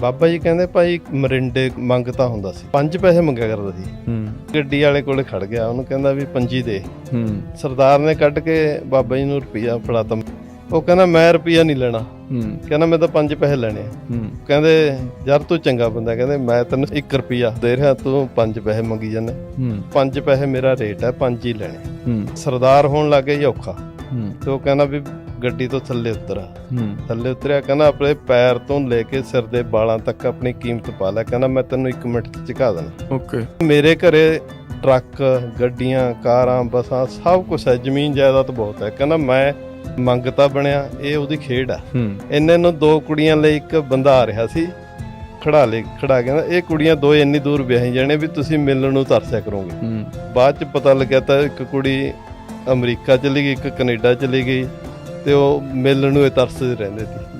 ਬਾਬਾ ਜੀ ਕਹਿੰਦੇ ਭਾਈ ਮਰਿੰਡੇ ਮੰਗਤਾ ਹੁੰਦਾ ਸੀ। ਪੰਜ ਪੈਸੇ ਮੰਗਿਆ ਕਰਦਾ ਸੀ। ਹੂੰ। ਗੱਡੀ ਵਾਲੇ ਕੋਲੇ ਖੜ ਗਿਆ ਉਹਨੂੰ ਕਹਿੰਦਾ ਵੀ ਪੰਜੀ ਦੇ। ਹੂੰ। ਸਰਦਾਰ ਨੇ ਕੱਢ ਕੇ ਬਾਬਾ ਜੀ ਨੂੰ ਰੁਪਈਆ ਫੜਾਤਾ। ਉਹ ਕਹਿੰਦਾ ਮੈਂ ਰੁਪਈਆ ਨਹੀਂ ਲੈਣਾ। ਹੂੰ। ਕਹਿੰਦਾ ਮੈਂ ਤਾਂ ਪੰਜ ਪੈਸੇ ਲੈਣੇ ਆ। ਹੂੰ। ਕਹਿੰਦੇ ਯਾਰ ਤੂੰ ਚੰਗਾ ਬੰਦਾ ਕਹਿੰਦੇ ਮੈਂ ਤੈਨੂੰ 1 ਰੁਪਈਆ ਦੇ ਰਿਹਾ ਤੂੰ ਪੰਜ ਪੈਸੇ ਮੰਗੀ ਜਾਂਦਾ। ਹੂੰ। ਪੰਜ ਪੈਸੇ ਮੇਰਾ ਰੇਟ ਹੈ ਪੰਜ ਹੀ ਲੈਣੇ। ਹੂੰ। ਸਰਦਾਰ ਹੋਣ ਲੱਗੇ ਔਖਾ। ਹੂੰ। ਤੇ ਉਹ ਕਹਿੰਦਾ ਵੀ ਗੱਡੀ ਤੋਂ ਥੱਲੇ ਉਤਰ। ਹੂੰ। ਥੱਲੇ ਉਤਰਿਆ ਕਹਿੰਦਾ ਆਪਣੇ ਪੈਰ ਤੋਂ ਲੈ ਕੇ ਸਿਰ ਦੇ ਵਾਲਾਂ ਤੱਕ ਆਪਣੀ ਕੀਮਤ ਪਾ ਲੈ ਕਹਿੰਦਾ ਮੈਂ ਤੈਨੂੰ 1 ਮਿੰਟ ਚ ਝੁਕਾ ਦੇਣਾ ਓਕੇ। ਮੇਰੇ ਘਰੇ ਟਰੱਕ ਗੱਡੀਆਂ ਕਾਰਾਂ ਬੱਸਾਂ ਸਭ ਕੁਝ ਹੈ ਜ਼ਮੀਨ ਜਾਇਦਾਦ ਬਹੁਤ ਹੈ। ਕਹਿੰਦਾ ਮੈਂ ਮੰਗਤਾ ਬਣਿਆ ਇਹ ਉਹਦੀ ਖੇਡ ਆ ਇੰਨੇ ਨੂੰ ਦੋ ਕੁੜੀਆਂ ਲਈ ਇੱਕ ਬੰਦਾ ਆ ਰਿਹਾ ਸੀ ਖੜਾ ਲੈ ਖੜਾ ਕਹਿੰਦਾ ਇਹ ਕੁੜੀਆਂ ਦੋ ਇੰਨੀ ਦੂਰ ਵਿਆਹੀ ਜਾਣੇ ਵੀ ਤੁਸੀਂ ਮਿਲਣ ਨੂੰ ਤਰਸਿਆ ਕਰੋਗੇ। ਬਾਅਦ ਚ ਪਤਾ ਲੱਗਿਆ ਤਾਂ ਇੱਕ ਕੁੜੀ ਅਮਰੀਕਾ ਚਲੀ ਗਈ ਇੱਕ ਕੈਨੇਡਾ ਚਲੀ ਗਈ। ਤੇ ਉਹ ਮਿਲਣ ਨੂੰ ਇਹ ਤਰਸਦੇ ਰਹਿੰਦੇ ਸੀ।